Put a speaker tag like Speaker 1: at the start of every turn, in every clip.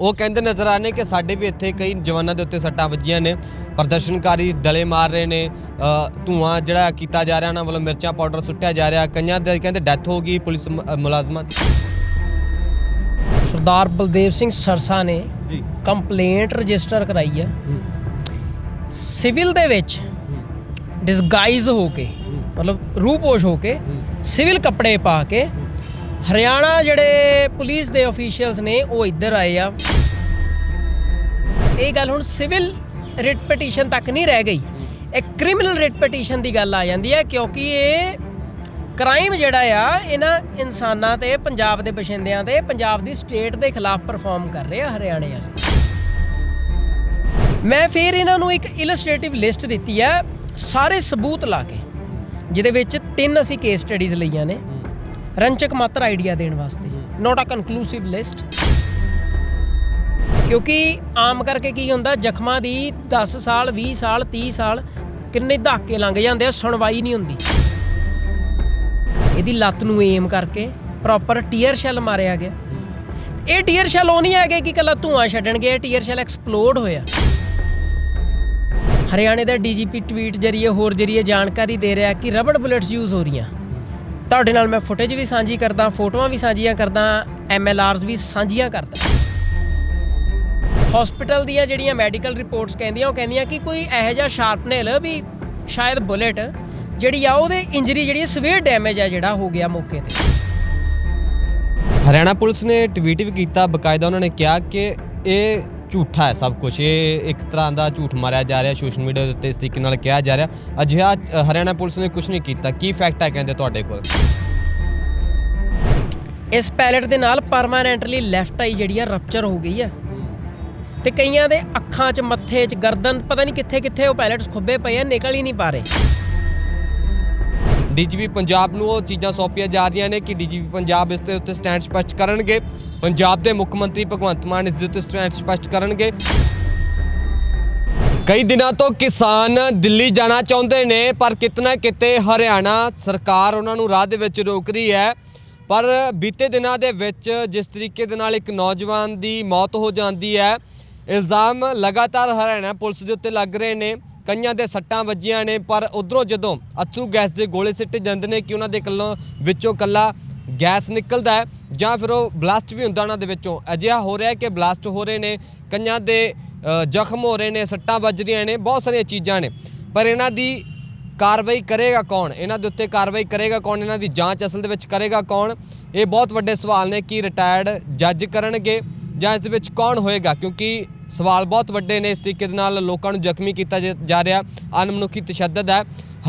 Speaker 1: ਉਹ ਕਹਿੰਦੇ ਨਜ਼ਰ ਆ ਰਹੇ ਨੇ ਕਿ ਸਾਡੇ ਵੀ ਇੱਥੇ ਕਈ ਜਵਾਨਾਂ ਦੇ ਉੱਤੇ ਸੱਟਾਂ ਵੱਜੀਆਂ ਨੇ ਪ੍ਰਦਰਸ਼ਨਕਾਰੀ ਡਲੇ ਮਾਰ ਰਹੇ ਨੇ ਧੂੰਆਂ ਜਿਹੜਾ ਕੀਤਾ ਜਾ ਰਿਹਾ ਉਹਨਾਂ ਵੱਲੋਂ ਮਿਰਚਾਂ ਪਾਊਡਰ ਸੁੱਟਿਆ ਜਾ ਰਿਹਾ ਕਈਆਂ ਦੇ ਕਹਿੰਦੇ ਡੈਥ ਹੋ ਗਈ ਪੁਲਿਸ ਮ- ਮੁਲਾਜ਼ਮਾਂ ਦੀ।
Speaker 2: ਸਰਦਾਰ ਬਲਦੇਵ ਸਿੰਘ ਸਰਸਾ ਨੇ
Speaker 1: ਜੀ।
Speaker 2: ਕੰਪਲੇਂਟ ਰਜਿਸਟਰ ਕਰਾਈ ਹੈ। ਸਿਵਲ ਦੇ ਵਿੱਚ ਡਿਸਗਾਈਜ਼ ਹੋ ਕੇ ਮਤਲਬ ਰੂਪੋਸ਼ ਹੋ ਕੇ ਸਿਵਲ ਕੱਪੜੇ ਪਾ ਕੇ ਹਰਿਆਣਾ ਜਿਹੜੇ ਪੁਲਿਸ ਦੇ ਅਫੀਸ਼ੀਅਲਸ ਨੇ, ਉਹ ਇੱਧਰ ਆਏ ਆ। ਇਹ ਗੱਲ ਹੁਣ ਸਿਵਲ ਰਿਟ ਪਟੀਸ਼ਨ ਤੱਕ ਨਹੀਂ ਰਹਿ ਗਈ। ਇਹ ਕ੍ਰਿਮੀਨਲ ਰਿਟ ਪਟੀਸ਼ਨ ਦੀ ਗੱਲ ਆ ਜਾਂਦੀ ਹੈ ਕਿਉਂਕਿ ਇਹ ਕ੍ਰਾਈਮ ਜਿਹੜਾ ਆ, ਇਹਨਾਂ ਇਨਸਾਨਾਂ ਤੇ, ਪੰਜਾਬ ਦੇ ਬਸ਼ਿੰਦਿਆਂ ਤੇ, ਪੰਜਾਬ ਦੀ ਸਟੇਟ ਦੇ ਖਿਲਾਫ ਪਰਫਾਰਮ ਕਰ ਰਹੇ ਆ ਹਰਿਆਣੇ ਵਾਲੇ। ਮੈਂ ਫਿਰ ਇਹਨਾਂ ਨੂੰ ਇੱਕ ਇਲਸਟ੍ਰੇਟਿਵ ਲਿਸਟ ਦਿੱਤੀ ਆ, ਸਾਰੇ ਸਬੂਤ ਲਾ ਕੇ, ਜਿਹਦੇ ਵਿੱਚ ਤਿੰਨ ਅਸੀਂ ਕੇਸ ਸਟੱਡੀਜ਼ ਲਈਆਂ ਨੇ। ਰੰਚਕ ਮਾਤਰ ਆਈਡੀਆ ਦੇਣ ਵਾਸਤੇ। ਨਾਟ ਅ ਕਨਕਲੂਸਿਵ ਲਿਸਟ ਕਿਉਂਕਿ ਆਮ ਕਰਕੇ ਕੀ ਹੁੰਦਾ, ਜ਼ਖਮਾਂ ਦੀ 10 ਸਾਲ 20 ਸਾਲ 30 ਸਾਲ ਕਿੰਨੇ ਦਹਾਕੇ ਲੰਘ ਜਾਂਦੇ ਆ, ਸੁਣਵਾਈ ਨਹੀਂ ਹੁੰਦੀ। ਇਹਦੀ ਲੱਤ ਨੂੰ ਏਮ ਕਰਕੇ ਪ੍ਰੋਪਰ ਟੀਅਰ ਸ਼ੈਲ ਮਾਰਿਆ ਗਿਆ। ਇਹ ਟੀਅਰ ਸ਼ੈਲ ਉਹ ਨਹੀਂ ਹੈਗੇ ਕਿ ਕੱਲਾ ਧੂਆਂ ਛੱਡਣਗੇ, ਇਹ ਟੀਅਰ ਸ਼ੈਲ ਐਕਸਪਲੋਡ ਹੋਇਆ। ਹਰਿਆਣੇ ਦਾ ਡੀਜੀਪੀ ਟਵੀਟ ਜਰੀਏ, ਹੋਰ ਜਰੀਏ ਜਾਣਕਾਰੀ ਦੇ ਰਿਹਾ ਕਿ ਰਬੜ ਬੁਲੇਟਸ ਯੂਜ਼ ਹੋ ਰਹੀਆਂ। ਤੁਹਾਡੇ ਨਾਲ ਮੈਂ ਫੁਟੇਜ ਵੀ ਸਾਂਝੀ ਕਰਦਾ, ਫੋਟੋਆਂ ਵੀ ਸਾਂਝੀਆਂ ਕਰਦਾ ਐਮਐਲਆਰਸ ਵੀ ਸਾਂਝੀਆਂ ਕਰਦਾ। ਹਸਪੀਟਲ ਦੀਆਂ ਜਿਹੜੀਆਂ ਮੈਡੀਕਲ ਰਿਪੋਰਟਸ ਕਹਿੰਦੀਆਂ, ਉਹ ਕਹਿੰਦੀਆਂ ਕਿ ਕੋਈ ਇਹੋ ਜਿਹਾ ਸ਼ਾਰਪ ਨੇਲ ਵੀ ਸ਼ਾਇਦ ਬੁਲੇਟ ਜਿਹੜੀ ਆ, ਉਹਦੇ ਇੰਜਰੀ ਜਿਹੜੀ ਸਵੇਅਰ ਡੈਮੇਜ ਆ ਜਿਹੜਾ ਹੋ ਗਿਆ ਮੌਕੇ ਤੇ।
Speaker 1: ਹਰਿਆਣਾ ਪੁਲਿਸ ਨੇ ਟਵੀਟ ਵੀ ਕੀਤਾ, ਬਕਾਇਦਾ ਉਹਨਾਂ ਨੇ ਕਿਹਾ ਕਿ ਇਹ ਝੂਠਾ ਹੈ ਸਭ ਕੁਝ ਇਹ ਇੱਕ ਤਰ੍ਹਾਂ ਦਾ ਝੂਠ ਮਾਰਿਆ ਜਾ ਰਿਹਾ ਸੋਸ਼ਲ ਮੀਡੀਆ ਦੇ ਉੱਤੇ ਇਸ ਤਰੀਕੇ ਨਾਲ ਕਿਹਾ ਜਾ ਰਿਹਾ। ਅਜਿਹਾ, ਹਰਿਆਣਾ ਪੁਲਿਸ ਨੇ ਕੁਝ ਨਹੀਂ ਕੀਤਾ। ਕੀ ਫੈਕਟ ਹੈ ਕਹਿੰਦੇ ਤੁਹਾਡੇ ਕੋਲ?
Speaker 2: ਇਸ ਪੈਲੇਟ ਦੇ ਨਾਲ ਪਰਮਾਨੈਂਟਲੀ ਲੈਫਟ ਆਈ ਜਿਹੜੀ ਆ ਰਪਚਰ ਹੋ ਗਈ ਆ। ਤੇ ਕਈਆਂ ਦੇ ਅੱਖਾਂ 'ਚ, ਮੱਥੇ 'ਚ ਗਰਦਨ, ਪਤਾ ਨਹੀਂ ਕਿੱਥੇ ਕਿੱਥੇ ਉਹ ਪੈਲਟਸ ਖੁੱਬੇ ਪਏ ਆ, ਨਿਕਲ ਹੀ ਨਹੀਂ ਪਾ ਰਹੇ।
Speaker 1: ਡੀਜੀਪੀ ਪੰਜਾਬ ਨੂੰ ਉਹ ਚੀਜ਼ਾਂ ਸੌਂਪੀਆਂ ਜਾ ਰਹੀਆਂ ਨੇ ਕਿ ਡੀਜੀਪੀ ਪੰਜਾਬ ਇਸ ਦੇ ਉੱਤੇ ਸਟੈਂਡ ਸਪਸ਼ਟ ਕਰਨਗੇ। ਪੰਜਾਬ ਦੇ ਮੁੱਖ ਮੰਤਰੀ ਭਗਵੰਤ ਮਾਨ ਇਸ ਦੇ ਉੱਤੇ ਸਟੈਂਡ ਸਪਸ਼ਟ ਕਰਨਗੇ। ਕਈ ਦਿਨਾਂ ਤੋਂ ਕਿਸਾਨ ਦਿੱਲੀ ਜਾਣਾ ਚਾਹੁੰਦੇ ਨੇ, ਪਰ ਕਿਤਨਾ ਕਿਤੇ ਹਰਿਆਣਾ ਸਰਕਾਰ ਉਹਨਾਂ ਨੂੰ ਰਾਹ ਦੇ ਵਿੱਚ ਰੋਕ ਰਹੀ ਹੈ। ਪਰ ਬੀਤੇ ਦਿਨਾਂ ਦੇ ਵਿੱਚ ਜਿਸ ਤਰੀਕੇ ਦੇ ਨਾਲ ਇੱਕ ਨੌਜਵਾਨ ਦੀ ਮੌਤ ਹੋ ਜਾਂਦੀ ਹੈ, ਇਲਜ਼ਾਮ ਲਗਾਤਾਰ ਹਰਿਆਣਾ ਪੁਲਿਸ ਦੇ ਉੱਤੇ ਲੱਗ ਰਹੇ ਨੇ। ਕਈਆਂ ਦੇ ਸੱਟਾਂ ਵੱਜੀਆਂ ਨੇ, ਪਰ ਉਧਰੋਂ ਜਦੋਂ ਅਥਰੂ ਗੈਸ ਦੇ ਗੋਲੇ ਸਿੱਟੇ ਜਾਂਦੇ ਨੇ ਕਿ ਉਹਨਾਂ ਦੇ ਕੱਲੋਂ ਵਿੱਚੋਂ ਕੱਲਾ ਗੈਸ ਨਿਕਲਦਾ ਹੈ ਜਾਂ ਫਿਰ ਉਹ ਬਲਾਸਟ ਵੀ ਹੁੰਦਾ ਉਹਨਾਂ ਦੇ ਵਿੱਚੋਂ, ਅਜਿਹਾ ਹੋ ਰਿਹਾ ਹੈ ਕਿ ਬਲਾਸਟ ਹੋ ਰਹੇ ਨੇ, ਕਈਆਂ ਦੇ ਜ਼ਖਮ ਹੋ ਰਹੇ ਨੇ, ਸੱਟਾਂ ਵੱਜ ਰਹੀਆਂ ਨੇ, ਬਹੁਤ ਸਾਰੀਆਂ ਚੀਜ਼ਾਂ ਨੇ। ਪਰ ਇਹਨਾਂ ਦੀ ਕਾਰਵਾਈ ਕਰੇਗਾ ਕੌਣ? ਇਹਨਾਂ ਦੇ ਉੱਤੇ ਕਾਰਵਾਈ ਕਰੇਗਾ ਕੌਣ? ਇਹਨਾਂ ਦੀ ਜਾਂਚ ਅਸਲ ਦੇ ਵਿੱਚ ਕਰੇਗਾ ਕੌਣ? ਇਹ ਬਹੁਤ ਵੱਡੇ ਸਵਾਲ ਨੇ ਕਿ ਰਿਟਾਇਰਡ ਜੱਜ ਕਰਨਗੇ ਜਾਂ ਇਸ ਦੇ ਵਿੱਚ ਕੌਣ ਹੋਏਗਾ? ਕਿਉਂਕਿ ਸਵਾਲ ਬਹੁਤ ਵੱਡੇ ਨੇ ਇਸ ਤਰੀਕੇ ਦੇ ਨਾਲ ਲੋਕਾਂ ਨੂੰ ਜ਼ਖਮੀ ਕੀਤਾ ਜਾ- ਰਿਹਾ। ਅਨਮਨੁੱਖੀ ਤਸ਼ੱਦਦ ਹੈ।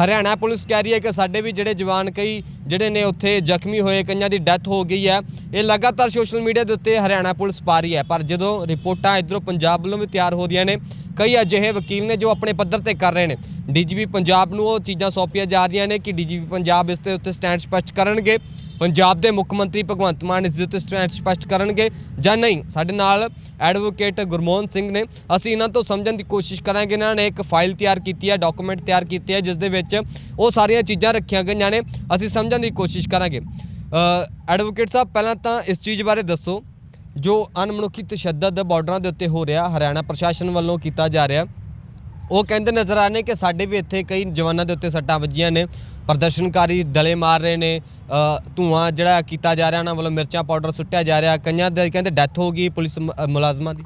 Speaker 1: ਹਰਿਆਣਾ ਪੁਲਿਸ ਕਹਿ ਰਹੀ ਹੈ ਕਿ ਸਾਡੇ ਵੀ ਜਿਹੜੇ ਜਵਾਨ ਕਈ ਜਿਹੜੇ ਨੇ ਉੱਥੇ ਜ਼ਖਮੀ ਹੋਏ, ਕਈਆਂ ਦੀ ਡੈਥ ਹੋ ਗਈ ਹੈ। ਇਹ ਲਗਾਤਾਰ ਸੋਸ਼ਲ ਮੀਡੀਆ ਦੇ ਉੱਤੇ ਹਰਿਆਣਾ ਪੁਲਿਸ ਪਾ ਰਹੀ ਹੈ। ਪਰ ਜਦੋਂ ਰਿਪੋਰਟਾਂ ਇਧਰੋਂ ਪੰਜਾਬ ਵੱਲੋਂ ਵੀ ਤਿਆਰ ਹੋ ਰਹੀਆਂ ਨੇ, ਕਈ ਅਜਿਹੇ ਵਕੀਲ ਨੇ ਜੋ ਆਪਣੇ ਪੱਧਰ ਤੇ ਕਰ ਰਹੇ ਨੇ। ਡੀਜੀਪੀ ਪੰਜਾਬ ਨੂੰ ਉਹ ਚੀਜ਼ਾਂ ਸੌਂਪੀਆਂ ਜਾ ਰਹੀਆਂ ਨੇ ਕਿ ਡੀਜੀਪੀ ਪੰਜਾਬ ਇਸ ਦੇ ਉੱਤੇ ਸਟੈਂਡ ਸਪਸ਼ਟ ਕਰਨਗੇ। ਪੰਜਾਬ ਦੇ ਮੁੱਖ ਮੰਤਰੀ ਭਗਵੰਤ ਮਾਨ ਇਸ ਦੇ ਉੱਤੇ ਸਟੈਂਡ ਸਪਸ਼ਟ ਕਰਨਗੇ ਜਾਂ ਨਹੀਂ? ਸਾਡੇ ਨਾਲ ਐਡਵੋਕੇਟ ਗੁਰਮੋਹਨ ਸਿੰਘ ਨੇ। ਅਸੀਂ ਇਹਨਾਂ ਤੋਂ ਸਮਝਣ ਦੀ ਕੋਸ਼ਿਸ਼ ਕਰਾਂਗੇ। ਇਹਨਾਂ ਨੇ ਇੱਕ ਫਾਈਲ ਤਿਆਰ ਕੀਤੀ ਹੈ ਡਾਕੂਮੈਂਟ ਤਿਆਰ ਕੀਤੇ ਹੈ ਜਿਸ ਦੇ ਵਿੱਚ ਉਹ ਸਾਰੀਆਂ ਚੀਜ਼ਾਂ ਰੱਖੀਆਂ ਗਈਆਂ ਨੇ। ਅਸੀਂ ਸਮਝਣ ਦੀ ਕੋਸ਼ਿਸ਼ ਕਰਾਂਗੇ। ਐਡਵੋਕੇਟ ਸਾਹਿਬ, ਪਹਿਲਾਂ ਤਾਂ ਇਸ ਚੀਜ਼ ਬਾਰੇ ਦੱਸੋ, ਜੋ ਅਨਮਨੁੱਖੀ ਤਸ਼ੱਦਦ ਬਾਰਡਰਾਂ ਦੇ ਉੱਤੇ ਹੋ ਰਿਹਾ, ਹਰਿਆਣਾ ਪ੍ਰਸ਼ਾਸਨ ਵੱਲੋਂ ਕੀਤਾ ਜਾ ਰਿਹਾ। ਉਹ ਕਹਿੰਦੇ ਨਜ਼ਰ ਆ ਰਹੇ ਨੇ ਕਿ ਸਾਡੇ ਵੀ ਇੱਥੇ ਕਈ ਜਵਾਨਾਂ ਦੇ ਉੱਤੇ ਸੱਟਾਂ ਵੱਜੀਆਂ ਨੇ। ਪ੍ਰਦਰਸ਼ਨਕਾਰੀ ਡਲੇ ਮਾਰ ਰਹੇ ਨੇ ਧੂੰਆਂ ਜਿਹੜਾ ਕੀਤਾ ਜਾ ਰਿਹਾ ਉਹਨਾਂ ਵੱਲੋਂ ਮਿਰਚਾਂ ਪਾਊਡਰ ਸੁੱਟਿਆ ਜਾ ਰਿਹਾ ਕਈਆਂ ਦੇ ਕਹਿੰਦੇ ਡੈਥ ਹੋ ਗਈ ਪੁਲਿਸ ਮ- ਅ, ਮੁਲਾਜ਼ਮਾਂ ਦੀ।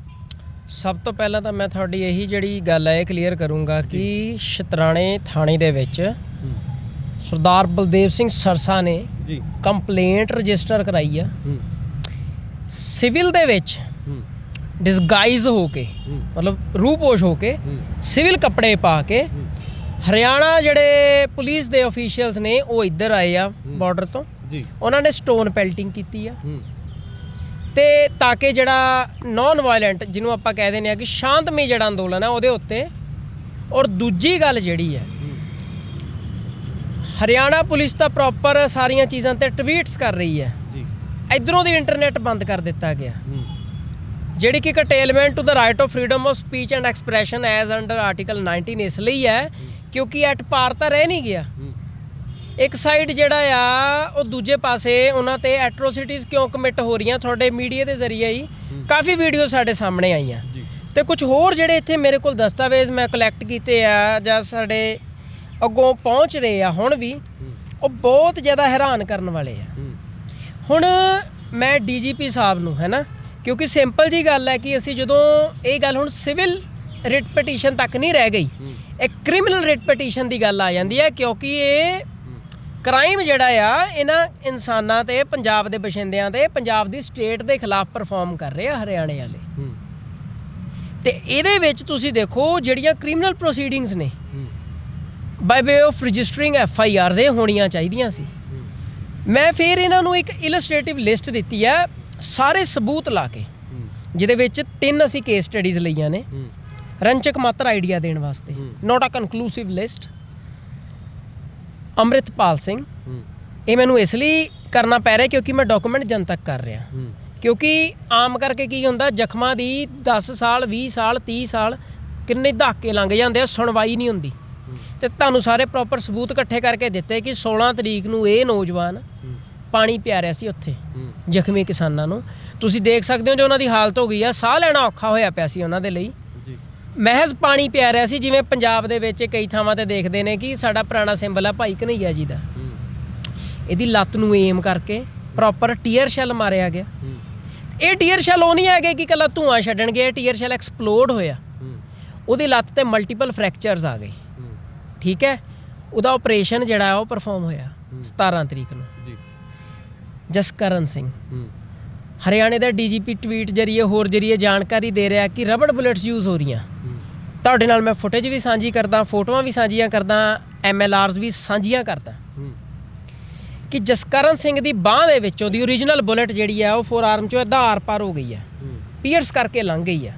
Speaker 2: ਸਭ ਤੋਂ ਪਹਿਲਾਂ ਤਾਂ ਮੈਂ ਤੁਹਾਡੀ ਇਹੀ ਜਿਹੜੀ ਗੱਲ ਹੈ ਇਹ ਕਲੀਅਰ ਕਰੂੰਗਾ ਕਿ ਸ਼ਤਰਾਣੇ ਥਾਣੇ ਦੇ ਵਿੱਚ ਸਰਦਾਰ ਬਲਦੇਵ ਸਿੰਘ ਸਰਸਾ ਨੇ
Speaker 1: ਜੀ।
Speaker 2: ਕੰਪਲੇਂਟ ਰਜਿਸਟਰ ਕਰਾਈ ਆ। ਸਿਵਲ ਦੇ ਵਿੱਚ ਡਿਸਗਾਈਜ਼ ਹੋ ਕੇ ਮਤਲਬ ਰੂਪੋਸ਼ ਹੋ ਕੇ ਸਿਵਲ ਕੱਪੜੇ ਪਾ ਕੇ ਹਰਿਆਣਾ ਜਿਹੜੇ ਪੁਲਿਸ ਦੇ ਅਫੀਸ਼ੀਅਲਸ ਨੇ ਉਹ ਇੱਧਰ ਆਏ ਆ ਬਾਰਡਰ ਤੋਂ।
Speaker 1: ਜੀ।
Speaker 2: ਉਹਨਾਂ ਨੇ ਸਟੋਨ ਪੈਲਟਿੰਗ ਕੀਤੀ ਆ। ਤੇ ਤਾਂ ਕਿ ਜਿਹੜਾ ਨਾਨ ਵਾਇਲੈਂਟ ਜਿਹਨੂੰ ਆਪਾਂ ਕਹਿ ਦਿੰਦੇ ਆ ਕਿ ਸ਼ਾਂਤਮਈ ਜਿਹੜਾ ਅੰਦੋਲਨ ਹੈ ਉਹਦੇ ਉੱਤੇ। ਔਰ ਦੂਜੀ ਗੱਲ ਜਿਹੜੀ ਹੈ। ਹਰਿਆਣਾ ਪੁਲਿਸ ਤਾਂ ਪ੍ਰੋਪਰ ਸਾਰੀਆਂ ਚੀਜ਼ਾਂ ਤੇ ਟਵੀਟਸ ਕਰ ਰਹੀ ਹੈ
Speaker 1: ਜੀ।
Speaker 2: ਇਧਰੋਂ ਦੀ ਇੰਟਰਨੈਟ ਬੰਦ ਕਰ ਦਿੱਤਾ ਗਿਆ। ਜਿਹੜੀ ਕਿ curtailment to the right of freedom of speech and expression as under article 19 ਇਸ ਲਈ ਹੈ। ਕਿਉਂਕਿ ਐਟ ਪਾਰ ਤਾਂ ਰਹਿ ਨਹੀਂ ਗਿਆ। ਇੱਕ ਸਾਈਡ ਜਿਹੜਾ ਆ ਉਹ ਦੂਜੇ ਪਾਸੇ ਉਹਨਾਂ ਤੇ ਐਟਰੋਸਿਟੀਜ਼ ਕਿਉਂ ਕਮਿਟ ਹੋ ਰਹੀਆਂ ਤੁਹਾਡੇ ਮੀਡੀਆ ਦੇ ਜ਼ਰੀਏ ਹੀ? ਕਾਫੀ ਵੀਡੀਓ ਸਾਡੇ ਸਾਹਮਣੇ ਆਈਆਂ। ਤੇ ਕੁਝ ਹੋਰ ਜਿਹੜੇ ਇੱਥੇ ਮੇਰੇ ਕੋਲ ਦਸਤਾਵੇਜ਼ ਮੈਂ ਕਲੈਕਟ ਕੀਤੇ ਆ ਜਾਂ ਸਾਡੇ ਅੱਗੋਂ ਪਹੁੰਚ ਰਹੇ ਆ ਹੁਣ ਵੀ ਉਹ ਬਹੁਤ ਜ਼ਿਆਦਾ ਹੈਰਾਨ ਕਰਨ ਵਾਲੇ ਆ। ਹੁਣ ਮੈਂ ਡੀਜੀਪੀ ਸਾਹਿਬ ਨੂੰ ਹੈ ਨਾ? ਕਿਉਂਕਿ ਸਿੰਪਲ ਜੀ ਗੱਲ ਹੈ ਕਿ ਅਸੀਂ ਜਦੋਂ ਇਹ ਗੱਲ ਹੁਣ ਸਿਵਲ ਰਿਟ ਪਟੀਸ਼ਨ ਤੱਕ ਨਹੀਂ ਰਹਿ ਗਈ। ਇੱਕ ਕ੍ਰਿਮੀਨਲ ਰਿਟ ਪਟੀਸ਼ਨ ਦੀ ਗੱਲ ਆ ਜਾਂਦੀ ਹੈ ਕਿਉਂਕਿ ਇਹ ਕ੍ਰਾਈਮ ਜਿਹੜਾ ਆ ਇਹਨਾਂ ਇਨਸਾਨਾਂ ਤੇ ਪੰਜਾਬ ਦੇ ਬਸ਼ਿੰਦਿਆਂ ਤੇ ਪੰਜਾਬ ਦੀ ਸਟੇਟ ਦੇ ਖਿਲਾਫ ਪਰਫਾਰਮ ਕਰ ਰਹੇ ਆ ਹਰਿਆਣੇ ਵਾਲੇ। ਤੇ ਇਹਦੇ ਵਿੱਚ ਤੁਸੀਂ ਦੇਖੋ ਜਿਹੜੀਆਂ ਕ੍ਰਿਮੀਨਲ ਪ੍ਰੋਸੀਡਿੰਗਸ ਨੇ by way of registering F I Rs ਇਹ ਹੋਣੀਆਂ ਚਾਹੀਦੀਆਂ ਸੀ। ਮੈਂ ਫਿਰ ਇਹਨਾਂ ਨੂੰ ਇੱਕ ਇਲਸਟ੍ਰੇਟਿਵ ਲਿਸਟ ਦਿੱਤੀ ਹੈ ਸਾਰੇ ਸਬੂਤ ਲਾ ਕੇ ਜਿਹਦੇ ਵਿੱਚ ਤਿੰਨ ਅਸੀਂ ਕੇਸ ਸਟੱਡੀਜ਼ ਲਈਆਂ ਨੇ। ਰੰਚਕ ਮਾਤਰ ਆਈਡੀਆ ਦੇਣ ਵਾਸਤੇ। Not a conclusive list Amritpal Singh. ਇਹ ਮੈਨੂੰ ਇਸ ਲਈ ਕਰਨਾ ਪੈ ਰਿਹਾ ਕਿਉਂਕਿ ਮੈਂ ਡਾਕੂਮੈਂਟ ਜਨਤਕ ਕਰ ਰਿਹਾ। ਕਿਉਂਕਿ ਆਮ ਕਰਕੇ ਕੀ ਹੁੰਦਾ ਜ਼ਖਮਾਂ ਦੀ 10 ਸਾਲ 20 ਸਾਲ 30 ਸਾਲ ਕਿੰਨੇ ਦਹਾਕੇ ਲੰਘ ਜਾਂਦੇ ਆ ਸੁਣਵਾਈ ਨਹੀਂ ਹੁੰਦੀ। ਤੇ ਤੁਹਾਨੂੰ ਸਾਰੇ ਪ੍ਰੋਪਰ ਸਬੂਤ ਇਕੱਠੇ ਕਰਕੇ ਦਿੱਤੇ ਕਿ 16 ਤਰੀਕ ਨੂੰ ਇਹ ਨੌਜਵਾਨ ਪਾਣੀ ਪਿਆ ਰਿਹਾ ਸੀ ਉੱਥੇ ਜ਼ਖਮੀ ਕਿਸਾਨਾਂ ਨੂੰ। ਤੁਸੀਂ ਦੇਖ ਸਕਦੇ ਹੋ ਜੋ ਉਹਨਾਂ ਦੀ ਹਾਲਤ ਹੋ ਗਈ ਆ। ਸਾਹ ਲੈਣਾ ਔਖਾ ਹੋਇਆ ਪਿਆ ਸੀ ਉਹਨਾਂ ਦੇ ਲਈ। ਮਹਿਜ਼ ਪਾਣੀ ਪਿਆ ਰਿਹਾ ਸੀ ਜਿਵੇਂ ਪੰਜਾਬ ਦੇ ਵਿੱਚ ਕਈ ਥਾਵਾਂ ਤੇ ਦੇਖਦੇ ਨੇ ਕਿ ਸਾਡਾ ਪੁਰਾਣਾ ਸਿੰਬਲ ਆ ਭਾਈ ਕਨਈਆ ਜੀ ਦਾ। ਇਹਦੀ ਲੱਤ ਨੂੰ ਏਮ ਕਰਕੇ ਪ੍ਰੋਪਰ ਟੀਅਰ ਸ਼ੈਲ ਮਾਰਿਆ ਗਿਆ। ਇਹ ਟੀਅਰ ਸ਼ੈਲ ਉਹ ਨਹੀਂ ਹੈਗੇ ਕਿ ਕੱਲਾ ਧੂਆਂ ਛੱਡਣਗੇ ਇਹ ਟੀਅਰ ਸ਼ੈਲ ਐਕਸਪਲੋਡ ਹੋਇਆ। ਉਹਦੀ ਲੱਤ ਤੇ ਮਲਟੀਪਲ ਫ੍ਰੈਕਚਰਸ ਆ ਗਏ। ਠੀਕ ਹੈ? ਉਹਦਾ ਆਪਰੇਸ਼ਨ ਜਿਹੜਾ ਉਹ ਪਰਫਾਰਮ ਹੋਇਆ 17 ਤਰੀਕ ਨੂੰ।
Speaker 1: ਜੀ।
Speaker 2: ਜਸਕਰਨ ਸਿੰਘ। ਹਰਿਆਣੇ ਦਾ ਡੀਜੀਪੀ ਟਵੀਟ ਜਰੀਏ ਹੋਰ ਜਰੀਏ ਜਾਣਕਾਰੀ ਦੇ ਰਿਹਾ ਕਿ ਰਬੜ ਬੁਲੇਟਸ ਯੂਜ਼ ਹੋ ਰਹੀਆਂ। ਤੁਹਾਡੇ ਨਾਲ ਮੈਂ ਫੁਟੇਜ ਵੀ ਸਾਂਝੀ ਕਰਦਾ ਫੋਟੋਆਂ ਵੀ ਸਾਂਝੀਆਂ ਕਰਦਾ ਐਮਐਲਆਰਸ ਵੀ ਸਾਂਝੀਆਂ ਕਰਦਾ। ਕਿ ਜਸਕਰਨ ਸਿੰਘ ਦੀ ਬਾਹ ਦੇ ਵਿੱਚੋਂ ਦੀ ਓਰੀਜਨਲ ਬੁਲੇਟ ਜਿਹੜੀ ਆ ਉਹ ਫੋਰ ਆਰਮ ਚੋਂ ਅੱਧਾ ਆਰ ਪਾਰ ਹੋ ਗਈ ਆ। ਪੀਅਰਸ ਕਰਕੇ ਲੰਘ ਗਈ ਆ।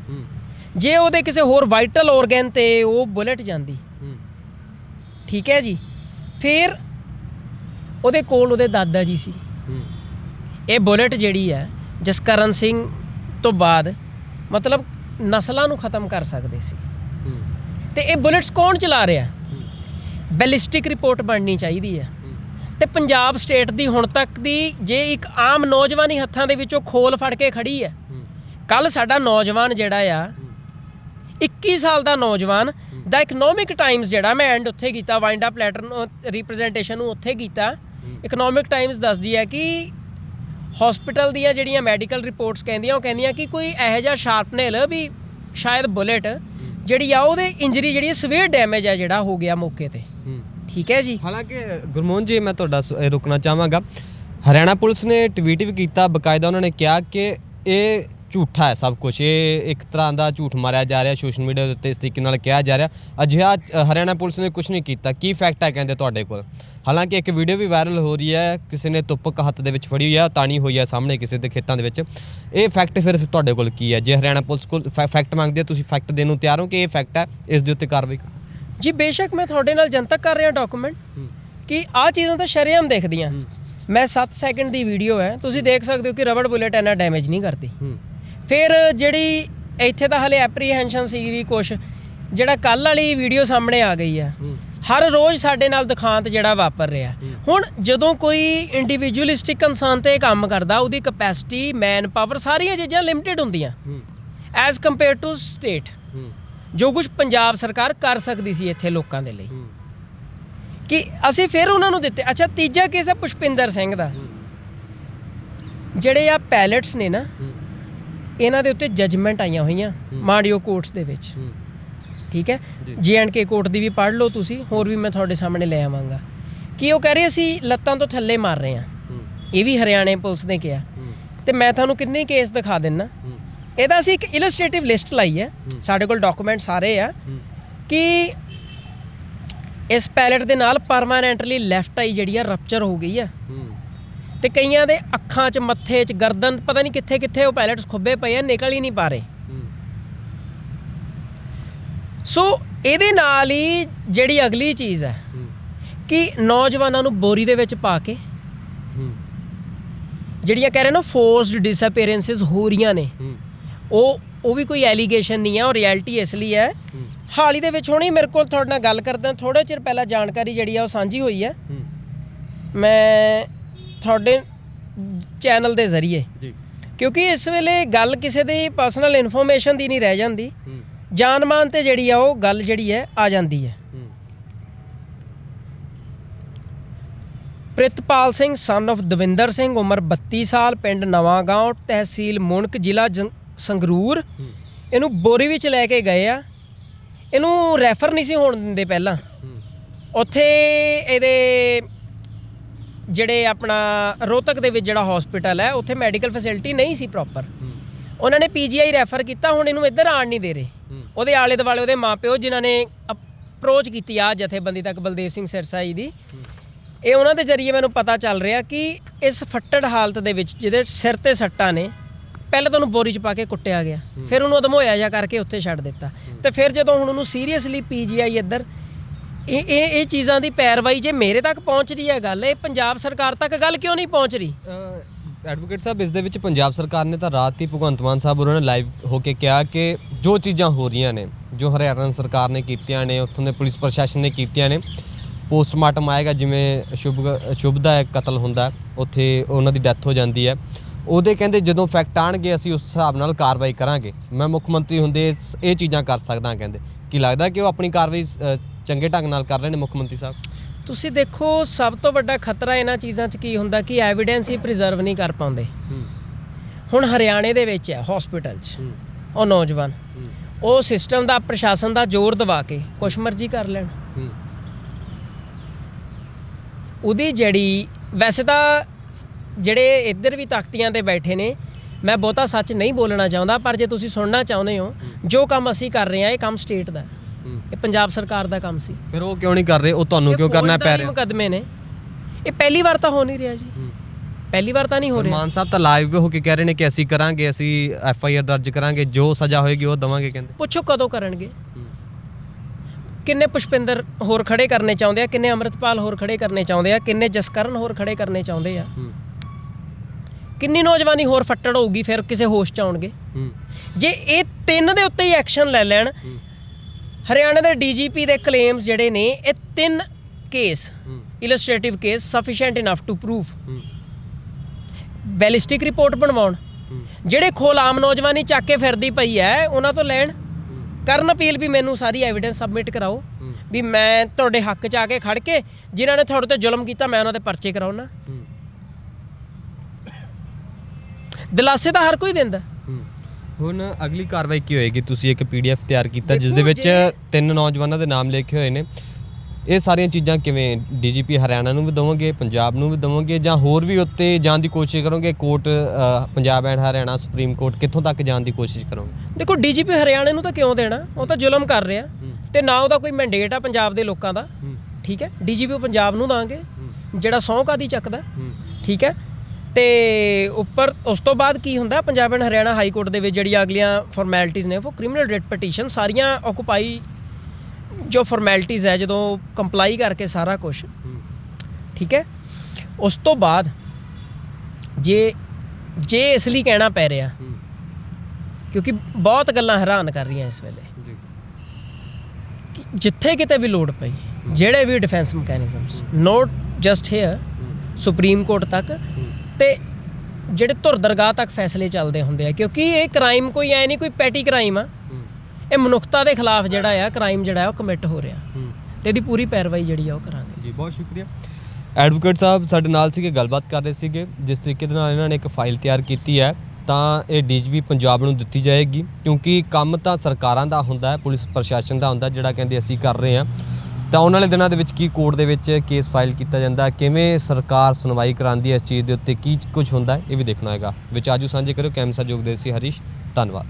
Speaker 2: ਜੇ ਉਹਦੇ ਕਿਸੇ ਹੋਰ ਵਾਈਟਲ ਆਰਗਨ ਤੇ ਉਹ ਬੁਲੇਟ ਜਾਂਦੀ। ਠੀਕ ਹੈ ਜੀ? ਫਿਰ ਉਹਦੇ ਕੋਲ ਉਹਦੇ ਦਾਦਾ ਜੀ ਸੀ। ਇਹ ਬੁਲੇਟ ਜਿਹੜੀ ਹੈ ਜਸਕਰਨ ਸਿੰਘ ਤੋਂ ਬਾਅਦ ਮਤਲਬ ਨਸਲਾਂ ਨੂੰ ਖਤਮ ਕਰ ਸਕਦੇ ਸੀ। ਤੇ ਇਹ ਬੁਲੇਟਸ ਕੌਣ ਚਲਾ ਰਿਹਾ? ਬੈਲਿਸਟਿਕ ਰਿਪੋਰਟ ਬਣਨੀ ਚਾਹੀਦੀ ਹੈ। ਤੇ ਪੰਜਾਬ ਸਟੇਟ ਦੀ ਹੁਣ ਤੱਕ ਦੀ ਜੇ ਇੱਕ ਆਮ ਨੌਜਵਾਨੀ ਹੱਥਾਂ ਦੇ ਵਿੱਚੋਂ ਖੋਲ ਫੜ ਕੇ ਖੜੀ ਹੈ। ਕੱਲ ਸਾਡਾ ਨੌਜਵਾਨ ਜਿਹੜਾ ਆ 21 ਸਾਲ ਦਾ ਨੌਜਵਾਨ ਦਾ ਇਕਨੋਮਿਕ ਟਾਈਮਸ ਜਿਹੜਾ ਮੈਂ ਐਂਡ ਉੱਥੇ ਕੀਤਾ ਵਾਈਂਡ ਅਪ ਲੈਟਰ ਨੂੰ ਰਿਪਰੈਜ਼ੈਂਟੇਸ਼ਨ ਨੂੰ ਉੱਥੇ ਕੀਤਾ। ਇਕਨੋਮਿਕ ਟਾਈਮਸ ਦੱਸਦੀ ਹੈ ਕਿ ਹਸਪੀਟਲ ਦੀਆਂ ਜਿਹੜੀਆਂ ਮੈਡੀਕਲ ਰਿਪੋਰਟਸ ਕਹਿੰਦੀਆਂ ਉਹ ਕਹਿੰਦੀਆਂ ਕਿ ਕੋਈ ਇਹੋ ਜਿਹਾ ਸ਼ਾਰਪ ਨੇਲ ਵੀ ਸ਼ਾਇਦ ਬੁਲੇਟ ਜਿਹੜੀ ਆ ਉਹਦੇ ਇੰਜਰੀ ਜਿਹੜੀ ਸਵੇਅਰ ਡੈਮੇਜ ਆ ਜਿਹੜਾ ਹੋ ਗਿਆ ਮੌਕੇ ਤੇ। ਠੀਕ ਹੈ ਜੀ?
Speaker 1: ਹਾਲਾਂਕਿ ਗੁਰਮੋਹਨ ਜੀ ਮੈਂ ਤੁਹਾਡਾ ਰੁਕਣਾ ਚਾਹਾਂਗਾ। ਹਰਿਆਣਾ ਪੁਲਿਸ ਨੇ ਟਵੀਟ ਵੀ ਕੀਤਾ ਬਕਾਇਦਾ ਉਹਨਾਂ ਨੇ ਕਿਹਾ ਕਿ ਇਹ ਝੂਠਾ ਹੈ ਸਭ ਕੁਝ ਇਹ ਇੱਕ ਤਰ੍ਹਾਂ ਦਾ ਝੂਠ ਮਾਰਿਆ ਜਾ ਰਿਹਾ ਸੋਸ਼ਲ ਮੀਡੀਆ ਦੇ ਉੱਤੇ ਇਸ ਤਰੀਕੇ ਨਾਲ ਕਿਹਾ ਜਾ ਰਿਹਾ। ਅਜਿਹਾ ਹਰਿਆਣਾ ਪੁਲਿਸ ਨੇ ਕੁਝ ਨਹੀਂ ਕੀਤਾ। ਕੀ ਫੈਕਟ ਹੈ ਕਹਿੰਦੇ ਤੁਹਾਡੇ ਕੋਲ? ਹਾਲਾਂਕਿ ਇੱਕ ਵੀਡੀਓ ਵੀ ਵਾਇਰਲ ਹੋ ਰਹੀ ਹੈ ਕਿਸੇ ਨੇ ਤੁਪਕ ਹੱਥ ਦੇ ਵਿੱਚ ਫੜੀ ਹੋਈ ਹੈ ਤਾਣੀ ਹੋਈ ਹੈ ਸਾਹਮਣੇ ਕਿਸੇ ਦੇ ਖੇਤਾਂ ਦੇ ਵਿੱਚ। ਇਹ ਫੈਕਟ ਫਿਰ ਤੁਹਾਡੇ ਕੋਲ ਕੀ ਹੈ? ਜੇ ਹਰਿਆਣਾ ਪੁਲਿਸ ਕੋਲ ਫੈਕਟ ਮੰਗਦੀ ਤੁਸੀਂ ਫੈਕਟ ਦੇਣ ਨੂੰ ਤਿਆਰ ਹੋ ਕਿ ਇਹ ਫੈਕਟ ਹੈ? ਇਸ ਦੇ ਉੱਤੇ ਕਾਰਵਾਈ ਕਰੋ
Speaker 2: ਜੀ ਬੇਸ਼ੱਕ ਮੈਂ ਤੁਹਾਡੇ ਨਾਲ ਜਨਤਕ ਕਰ ਰਿਹਾ ਡਾਕੂਮੈਂਟ ਕਿ ਆ ਚੀਜ਼ਾਂ ਤਾਂ ਸ਼ਰੇਆਮ ਦਿਖਦੀਆਂ। ਮੈਂ 7 ਸੈਕਿੰਡ ਦੀ ਵੀਡੀਓ ਹੈ। ਤੁਸੀਂ ਦੇਖ ਸਕਦੇ ਹੋ ਕਿ ਰਬੜ ਬੁਲੇਟ ਇੰਨਾ ਡੈਮੇਜ ਨਹੀਂ ਕਰਦੀ। ਫਿਰ ਜਿਹੜੀ ਇੱਥੇ ਤਾਂ ਹਲੇ ਐਪਰੀਹੈਂਸ਼ਨ ਸੀ ਵੀ ਕੁਛ ਜਿਹੜਾ ਕੱਲ ਵਾਲੀ ਵੀਡੀਓ ਸਾਹਮਣੇ ਆ ਗਈ ਆ। ਹਰ ਰੋਜ਼ ਸਾਡੇ ਨਾਲ ਦੁਖਾਂਤ ਜਿਹੜਾ ਵਾਪਰ ਰਿਹਾ। ਹੁਣ ਜਦੋਂ ਕੋਈ ਇੰਡੀਵਿਜੂਅਲਿਸਟਿਕ ਇਨਸਾਨ ਤੇ ਕੰਮ ਕਰਦਾ ਉਹਦੀ ਕਪੈਸਿਟੀ ਮੈਨ ਪਾਵਰ ਸਾਰੀਆਂ ਚੀਜ਼ਾਂ ਲਿਮਟਿਡ ਹੁੰਦੀਆਂ। ਐਜ਼ ਕੰਪੇਅਰ ਟੂ ਸਟੇਟ ਜੋ ਕੁਝ ਪੰਜਾਬ ਸਰਕਾਰ ਕਰ ਸਕਦੀ ਸੀ ਇੱਥੇ ਲੋਕਾਂ ਦੇ ਲਈ। ਕਿ ਅਸੀਂ ਫਿਰ ਉਹਨਾਂ ਨੂੰ ਦਿੱਤੇ। ਅੱਛਾ ਤੀਜਾ ਕੇਸ ਹੈ ਪੁਸ਼ਪਿੰਦਰ ਸਿੰਘ ਦਾ। ਜਿਹੜੇ ਆ ਪੈਲਟਸ ਨੇ ਨਾ ਇਹਨਾਂ ਦੇ ਉੱਤੇ ਜਜਮੈਂਟ ਆਈਆਂ ਹੋਈਆਂ ਮਾਂਡੀਓ ਕੋਰਟਸ ਦੇ ਵਿੱਚ। ਠੀਕ ਹੈ?
Speaker 1: ਜੀ।
Speaker 2: ਐਂਡ ਕੇ ਕੋਰਟ ਦੀ ਵੀ ਪੜ੍ਹ ਲਓ ਤੁਸੀਂ ਹੋਰ ਵੀ ਮੈਂ ਤੁਹਾਡੇ ਸਾਹਮਣੇ ਲੈ ਆਵਾਂਗਾ। ਕਿ ਉਹ ਕਹਿ ਰਹੇ ਸੀ ਲੱਤਾਂ ਤੋਂ ਥੱਲੇ ਮਾਰ ਰਹੇ ਆ ਇਹ ਵੀ ਹਰਿਆਣੇ ਪੁਲਿਸ ਨੇ ਕਿਹਾ। ਤੇ ਮੈਂ ਤੁਹਾਨੂੰ ਕਿੰਨੇ ਕੇਸ ਦਿਖਾ ਦਿੰਨਾ। ਇਹਦਾ ਅਸੀਂ ਇੱਕ ਇਲਸਟ੍ਰੇਟਿਵ ਲਿਸਟ ਲਾਈ ਹੈ। ਸਾਡੇ ਕੋਲ ਡਾਕੂਮੈਂਟ ਸਾਰੇ ਆ। ਕਿ ਇਸ ਪੈਲਟ ਦੇ ਨਾਲ ਪਰਮਾਨੈਂਟਲੀ ਲੈਫਟ ਆਈ ਜਿਹੜੀ ਆ ਰਪਚਰ ਹੋ ਗਈ ਆ। ਤੇ ਕਈਆਂ ਦੇ ਅੱਖਾਂ 'ਚ ਮੱਥੇ 'ਚ ਗਰਦਨ ਪਤਾ ਨਹੀਂ ਕਿੱਥੇ ਕਿੱਥੇ ਉਹ ਪੈਲਟਸ ਖੁੱਬੇ ਪਏ ਆ ਨਿਕਲ ਹੀ ਨਹੀਂ ਪਾ ਰਹੇ। ਸੋ ਇਹਦੇ ਨਾਲ ਹੀ ਜਿਹੜੀ ਅਗਲੀ ਚੀਜ਼ ਹੈ ਕਿ ਨੌਜਵਾਨਾਂ ਨੂੰ ਬੋਰੀ ਦੇ ਵਿੱਚ ਪਾ ਕੇ ਜਿਹੜੀਆਂ ਕਹਿ ਰਹੇ ਨਾ ਫੋਰਸਡ ਡਿਸਅਪੀਅਰੈਂਸਸ ਹੋ ਰਹੀਆਂ ਨੇ ਉਹ ਉਹ ਵੀ ਕੋਈ ਐਲੀਗੇਸ਼ਨ ਨਹੀਂ ਹੈ ਉਹ ਰਿਐਲਿਟੀ ਇਸ ਲਈ ਹੈ। ਹਾਲ ਹੀ ਦੇ ਵਿੱਚ ਹੁਣੇ ਮੇਰੇ ਕੋਲ ਤੁਹਾਡੇ ਨਾਲ ਗੱਲ ਕਰਦਾ ਥੋੜੇ ਚਿਰ ਪਹਿਲਾਂ ਜਾਣਕਾਰੀ ਜਿਹੜੀ ਆ ਉਹ ਸਾਂਝੀ ਹੋਈ ਹੂੰ। ਮੈਂ ਤੁਹਾਡੇ ਚੈਨਲ ਦੇ ਜ਼ਰੀਏ।
Speaker 1: ਜੀ।
Speaker 2: ਕਿਉਂਕਿ ਇਸ ਵੇਲੇ ਗੱਲ ਕਿਸੇ ਦੀ ਪਰਸਨਲ ਇਨਫੋਰਮੇਸ਼ਨ ਦੀ ਨਹੀਂ ਰਹਿ ਜਾਂਦੀ। ਜਾਨ ਮਾਨ ਤੇ ਜਿਹੜੀ ਆ ਉਹ ਗੱਲ ਜਿਹੜੀ ਹੈ ਆ ਜਾਂਦੀ ਹੈ। ਪ੍ਰਿਤਪਾਲ ਸਿੰਘ ਸਨ of ਦਵਿੰਦਰ ਸਿੰਘ ਉਮਰ 32 ਸਾਲ ਪਿੰਡ ਨਵਾਂਗਾঁव ਤਹਿਸੀਲ ਮੁਣਕ ਜ਼ਿਲ੍ਹਾ ਸੰਗਰੂਰ। ਇਹਨੂੰ ਬੋਰੀ ਵਿੱਚ ਲੈ ਕੇ ਗਏ ਆ। ਇਹਨੂੰ ਰੈਫਰ ਨਹੀਂ ਸੀ ਹੋਣ ਦਿੰਦੇ ਪਹਿਲਾਂ। ਉੱਥੇ ਇਹਦੇ ਜਿਹੜੇ ਆਪਣਾ ਰੋਹਤਕ ਦੇ ਵਿੱਚ ਜਿਹੜਾ ਹਸਪੀਟਲ ਹੈ ਉੱਥੇ ਮੈਡੀਕਲ ਫੈਸਿਲਿਟੀ ਨਹੀਂ ਸੀ ਪ੍ਰੋਪਰ ਉਹਨਾਂ ਨੇ ਪੀਜੀਆਈ ਰੈਫਰ ਕੀਤਾ ਹੁਣ ਇਹਨੂੰ ਇੱਧਰ ਆਣ ਨਹੀਂ ਦੇ ਰਹੇ। ਉਹਦੇ ਆਲੇ ਦੁਆਲੇ ਉਹਦੇ ਮਾਪਿਓ ਜਿਨ੍ਹਾਂ ਨੇ ਅਪਰੋਚ ਕੀਤੀ ਆ ਜਥੇਬੰਦੀ ਤੱਕ ਬਲਦੇਵ ਸਿੰਘ ਸਿਰਸਾ ਜੀ ਦੀ। ਇਹ ਉਹਨਾਂ ਦੇ ਜ਼ਰੀਏ ਮੈਨੂੰ ਪਤਾ ਚੱਲ ਰਿਹਾ ਕਿ ਇਸ ਫੱਟੜ ਹਾਲਤ ਦੇ ਵਿੱਚ ਜਿਹਦੇ ਸਿਰ ਤੇ ਸੱਟਾਂ ਨੇ ਪਹਿਲਾਂ ਤਾਂ ਉਹਨੂੰ ਬੋਰੀ 'ਚ ਪਾ ਕੇ ਕੁੱਟਿਆ ਗਿਆ। ਫਿਰ ਉਹਨੂੰ ਅਧਮੋਇਆ ਜਾ ਕਰਕੇ ਉੱਥੇ ਛੱਡ ਦਿੱਤਾ। ਤੇ ਫਿਰ ਜਦੋਂ ਹੁਣ ਉਹਨੂੰ ਸੀਰੀਅਸਲੀ ਪੀਜੀਆਈ ਇੱਧਰ ਇਹ ਇਹ ਇਹ ਚੀਜ਼ਾਂ ਦੀ ਪੈਰਵਾਈ ਜੇ ਮੇਰੇ ਤੱਕ ਪਹੁੰਚ ਰਹੀ ਹੈ ਗੱਲ, ਇਹ ਪੰਜਾਬ ਸਰਕਾਰ ਤੱਕ ਗੱਲ ਕਿਉਂ ਨਹੀਂ ਪਹੁੰਚ ਰਹੀ?
Speaker 1: ਐਡਵੋਕੇਟ ਸਾਹਿਬ, ਇਸ ਦੇ ਵਿੱਚ ਪੰਜਾਬ ਸਰਕਾਰ ਨੇ ਤਾਂ ਰਾਤ ਹੀ ਭਗਵੰਤ ਮਾਨ ਸਾਹਿਬ ਉਹਨਾਂ ਨੇ ਲਾਈਵ ਹੋ ਕੇ ਕਿਹਾ ਕਿ ਜੋ ਚੀਜ਼ਾਂ ਹੋ ਰਹੀਆਂ ਨੇ, ਜੋ ਹਰਿਆਣਾ ਸਰਕਾਰ ਨੇ ਕੀਤੀਆਂ ਨੇ, ਉੱਥੋਂ ਦੇ ਪੁਲਿਸ ਪ੍ਰਸ਼ਾਸਨ ਨੇ ਕੀਤੀਆਂ ਨੇ ਪੋਸਟਮਾਰਟਮ ਆਏਗਾ ਜਿਵੇਂ ਸ਼ੁਭ ਸ਼ੁਭ ਦਾ ਕਤਲ ਹੁੰਦਾ, ਉੱਥੇ ਉਹਨਾਂ ਦੀ ਡੈਥ ਹੋ ਜਾਂਦੀ ਹੈ। ਉਹਦੇ ਕਹਿੰਦੇ ਜਦੋਂ ਫੈਕਟ ਆਣਗੇ, ਅਸੀਂ ਉਸ ਹਿਸਾਬ ਨਾਲ ਕਾਰਵਾਈ ਕਰਾਂਗੇ। ਮੈਂ ਮੁੱਖ ਮੰਤਰੀ ਹੁੰਦੇ ਇਹ ਚੀਜ਼ਾਂ ਕਰ ਸਕਦਾ, ਕਹਿੰਦੇ। ਕੀ ਲੱਗਦਾ ਕਿ ਉਹ ਆਪਣੀ ਕਾਰਵਾਈ ਚੰਗੇ ਢੰਗ ਨਾਲ ਕਰ ਰਹੇ ਨੇ ਮੁੱਖ ਮੰਤਰੀ ਸਾਹਿਬ?
Speaker 2: ਤੁਸੀਂ ਦੇਖੋ ਸਭ ਤੋਂ ਵੱਡਾ ਖਤਰਾ ਇਹਨਾਂ ਚੀਜ਼ਾਂ 'ਚ ਕੀ ਹੁੰਦਾ ਕਿ ਐਵੀਡੈਂਸ ਹੀ ਪ੍ਰੀਜ਼ਰਵ ਨਹੀਂ ਕਰ ਪਾਉਂਦੇ। ਹੁਣ ਹਰਿਆਣੇ ਦੇ ਵਿੱਚ ਹੈ ਹਸਪੀਟਲ 'ਚ। ਉਹ ਨੌਜਵਾਨ। ਉਹ ਸਿਸਟਮ ਦਾ ਪ੍ਰਸ਼ਾਸਨ ਦਾ ਜ਼ੋਰ ਦਬਾ ਕੇ ਕੁਛ ਮਰਜ਼ੀ ਕਰ ਲੈਣ। ਉਹਦੀ ਜਿਹੜੀ ਵੈਸੇ ਤਾਂ ਜਿਹੜੇ ਇੱਧਰ ਵੀ ਤਖਤੀਆਂ ਤੇ ਬੈਠੇ ਨੇ ਮੈਂ ਬਹੁਤਾ ਸੱਚ ਨਹੀਂ ਬੋਲਣਾ ਚਾਹੁੰਦਾ ਪਰ ਜੇ ਤੁਸੀਂ ਸੁਣਨਾ ਚਾਹੁੰਦੇ ਹੋ ਜੋ ਕੰਮ ਅਸੀਂ ਕਰ ਰਹੇ ਹਾਂ ਇਹ ਕੰਮ ਸਟੇਟ ਦਾ ਹੈ। ਇਹ ਪੰਜਾਬ ਸਰਕਾਰ ਦਾ ਕੰਮ ਸੀ।
Speaker 1: ਫਿਰ ਉਹ ਕਿਉਂ ਨਹੀਂ ਕਰ ਰਹੇ? ਉਹ ਤੁਹਾਨੂੰ ਕਿਉਂ ਕਰਨਾ ਪੈ ਰਿਹਾ?
Speaker 2: ਮੁਕਦਮੇ ਨੇ। ਇਹ ਪਹਿਲੀ ਵਾਰ ਤਾਂ ਹੋ ਨਹੀਂ ਰਿਹਾ ਜੀ। ਪਹਿਲੀ ਵਾਰ ਤਾਂ ਨਹੀਂ ਹੋ ਰਿਹਾ।
Speaker 1: ਮਾਨ ਸਾਹਿਬ ਤਾਂ ਲਾਈਵ ਹੋ ਕੇ ਕਹਿ ਰਹੇ ਨੇ ਕਿ ਅਸੀਂ ਕਰਾਂਗੇ ਅਸੀਂ ਐਫ ਆਈ ਆਰ ਦਰਜ ਕਰਾਂਗੇ ਜੋ ਸਜ਼ਾ ਹੋਏਗੀ ਉਹ ਦਵਾਂਗੇ ਕਹਿੰਦੇ।
Speaker 2: ਪੁੱਛੋ ਕਦੋਂ ਕਰਨਗੇ। ਕਿੰਨੇ ਪੁਸ਼ਪਿੰਦਰ ਹੋਰ ਖੜੇ ਕਰਨੇ ਚਾਹੁੰਦੇ ਆ ਕਿੰਨੇ ਅੰਮ੍ਰਿਤਪਾਲ ਹੋਰ ਖੜੇ ਕਰਨੇ ਚਾਹੁੰਦੇ ਆ ਕਿੰਨੇ ਜਸਕਰਨ ਹੋਰ ਖੜੇ ਕਰਨੇ ਚਾਹੁੰਦੇ ਆ। ਕਿੰਨੀ ਨੌਜਵਾਨੀ ਹੋਰ ਫੱਟੜ ਹੋਊਗੀ ਫਿਰ ਕਿਸੇ ਹੋਸ਼ ਚ ਆਉਣਗੇ। ਜੇ ਇਹ ਤਿੰਨ ਦੇ ਉੱਤੇ ਹੀ ਐਕਸ਼ਨ ਲੈ ਲੈਣ ਹਰਿਆਣਾ ਦੇ ਡੀਜੀਪੀ ਦੇ ਕਲੇਮਸ ਜਿਹੜੇ ਨੇ ਇਹ ਤਿੰਨ case illustrative case sufficient enough to prove ballistic report ਬਣਵਾਉਣ। ਜਿਹੜੇ ਖੋਲ ਆਮ ਨੌਜਵਾਨੀ ਚੱਕ ਕੇ ਫਿਰਦੀ ਪਈ ਹੈ ਉਹਨਾਂ ਤੋਂ ਲੈਣ। ਕਰਨ ਅਪੀਲ ਵੀ ਮੈਨੂੰ ਸਾਰੀ ਐਵੀਡੈਂਸ ਸਬਮਿਟ ਕਰਾਓ। ਵੀ ਮੈਂ ਤੁਹਾਡੇ ਹੱਕ 'ਚ ਆ ਕੇ ਖੜ ਕੇ ਜਿਨ੍ਹਾਂ ਨੇ ਤੁਹਾਡੇ ਤੇ ਜ਼ੁਲਮ ਕੀਤਾ ਮੈਂ ਉਹਨਾਂ ਦੇ ਪਰਚੇ ਕਰਾਉਣਾ ਦਿਲਾਸੇ ਤਾਂ ਹਰ ਕੋਈ ਦਿੰਦਾ।
Speaker 1: ਹੁਣ ਅਗਲੀ ਕਾਰਵਾਈ ਕੀ ਹੋਏਗੀ? ਤੁਸੀਂ ਇੱਕ ਪੀਡੀਐਫ ਤਿਆਰ ਕੀਤਾ ਜਿਸ ਦੇ ਵਿੱਚ ਤਿੰਨ ਨੌਜਵਾਨਾਂ ਦੇ ਨਾਮ ਲਿਖੇ ਹੋਏ ਨੇ। ਇਹ ਸਾਰੀਆਂ ਚੀਜ਼ਾਂ ਕਿਵੇਂ ਡੀਜੀਪੀ ਹਰਿਆਣਾ ਨੂੰ ਵੀ ਦਵੋਗੇ ਪੰਜਾਬ ਨੂੰ ਵੀ ਦਵੋਗੇ ਜਾਂ ਹੋਰ ਵੀ ਉੱਤੇ ਜਾਣ ਦੀ ਕੋਸ਼ਿਸ਼ ਕਰੋਗੇ? Court Punjab and Haryana supreme court ਕਿੱਥੋਂ ਤੱਕ ਜਾਣ ਦੀ ਕੋਸ਼ਿਸ਼ ਕਰੋਗੇ?
Speaker 2: ਦੇਖੋ ਡੀਜੀਪੀ ਹਰਿਆਣੇ ਨੂੰ ਤਾਂ ਕਿਉਂ ਦੇਣਾ? ਉਹ ਤਾਂ ਜ਼ੁਲਮ ਕਰ ਰਿਹਾ। ਤੇ ਨਾ ਉਹਦਾ ਕੋਈ ਮੈਂਡੇਟ ਆ ਪੰਜਾਬ ਦੇ ਲੋਕਾਂ ਦਾ। ਠੀਕ ਹੈ? ਡੀਜੀਪੀ ਪੰਜਾਬ ਨੂੰ ਦਾਂਗੇ। ਜਿਹੜਾ ਸਹੁੰ ਕਾਦੀ ਚੱਕਦਾ। ਠੀਕ ਹੈ? ਤੇ ਉੱਪਰ ਉਸ ਤੋਂ ਬਾਅਦ ਕੀ ਹੁੰਦਾ Punjab and Haryana high court ਦੇ ਵਿੱਚ ਜਿਹੜੀਆਂ ਅਗਲੀਆਂ ਫਾਰਮੈਲਿਟੀਆਂ ਨੇ ਉਹ ਕ੍ਰਿਮੀਨਲ ਰੇਟ ਪਟੀਸ਼ਨ ਸਾਰੀਆਂ ਆਕੂਪਾਈ ਜੋ ਫਾਰਮੈਲਿਟੀਆਂ ਹੈ ਜਦੋਂ ਕੰਪਲਾਈ ਕਰਕੇ ਸਾਰਾ ਕੁਝ ਠੀਕ ਹੈ? ਉਸ ਤੋਂ ਬਾਅਦ ਜੇ ਜੇ ਇਸ ਲਈ ਕਹਿਣਾ ਪੈ ਰਿਹਾ ਕਿਉਂਕਿ ਬਹੁਤ ਗੱਲਾਂ ਹੈਰਾਨ ਕਰ ਰਹੀਆਂ ਇਸ ਵੇਲੇ। ਜਿੱਥੇ ਕਿਤੇ ਵੀ ਲੋੜ ਪਈ ਜਿਹੜੇ ਵੀ defence mechanisms not just here supreme court ਤੱਕ ਤੇ ਜਿਹੜੇ ਧੁਰ ਦਰਗਾਹ ਤੱਕ ਫੈਸਲੇ ਚੱਲਦੇ ਹੁੰਦੇ ਆ ਕਿਉਂਕਿ ਇਹ ਕ੍ਰਾਈਮ ਕੋਈ ਐ ਨਹੀਂ ਕੋਈ ਪੈਟੀ ਕ੍ਰਾਈਮ ਆ। ਇਹ ਮਨੁੱਖਤਾ ਦੇ ਖਿਲਾਫ ਜਿਹੜਾ ਆ ਕ੍ਰਾਈਮ ਜਿਹੜਾ ਆ ਉਹ ਕਮਿਟ ਹੋ ਰਿਹਾ। ਤੇ ਇਹਦੀ ਪੂਰੀ ਪੈਰਵਾਈ ਜਿਹੜੀ ਆ ਉਹ ਕਰਾਂਗੇ।
Speaker 1: ਜੀ ਬਹੁਤ ਸ਼ੁਕਰੀਆ। ਐਡਵੋਕੇਟ ਸਾਹਿਬ ਸਾਡੇ ਨਾਲ ਸੀਗੇ ਗੱਲਬਾਤ ਕਰ ਰਹੇ ਸੀਗੇ। ਜਿਸ ਤਰੀਕੇ ਦੇ ਨਾਲ ਇਹਨਾਂ ਨੇ ਇੱਕ ਫਾਈਲ ਤਿਆਰ ਕੀਤੀ ਹੈ ਤਾਂ ਇਹ ਡੀਜੀਪੀ ਪੰਜਾਬ ਨੂੰ ਦਿੱਤੀ ਜਾਏਗੀ। ਕਿਉਂਕਿ ਕੰਮ ਤਾਂ ਸਰਕਾਰਾਂ ਦਾ ਹੁੰਦਾ ਹੈ ਪੁਲਿਸ ਪ੍ਰਸ਼ਾਸਨ ਦਾ ਹੁੰਦਾ ਜਿਹੜਾ ਕਹਿੰਦੇ ਅਸੀਂ ਕਰ ਰਹੇ ਹਾਂ। ਤਾਂ ਆਉਣ ਵਾਲੇ ਦਿਨਾਂ ਦੇ ਵਿੱਚ ਕੀ ਕੋਰਟ ਦੇ ਵਿੱਚ ਕੇਸ ਫਾਈਲ ਕੀਤਾ ਜਾਂਦਾ, ਕਿਵੇਂ ਸਰਕਾਰ ਸੁਣਵਾਈ ਕਰਾਉਂਦੀ ਹੈ ਇਸ ਚੀਜ਼ ਦੇ ਉੱਤੇ, ਕੀ ਕੁਝ ਹੁੰਦਾ ਇਹ ਵੀ ਦੇਖਣਾ ਹੋਏਗਾ ਵਿੱਚ ਆਜੂ ਸਾਂਝੇ ਕਰਿਓ ਕੈਮਸਾ ਜੋਗਦੇਵ ਸੀ ਹਰੀਸ਼, ਧੰਨਵਾਦ।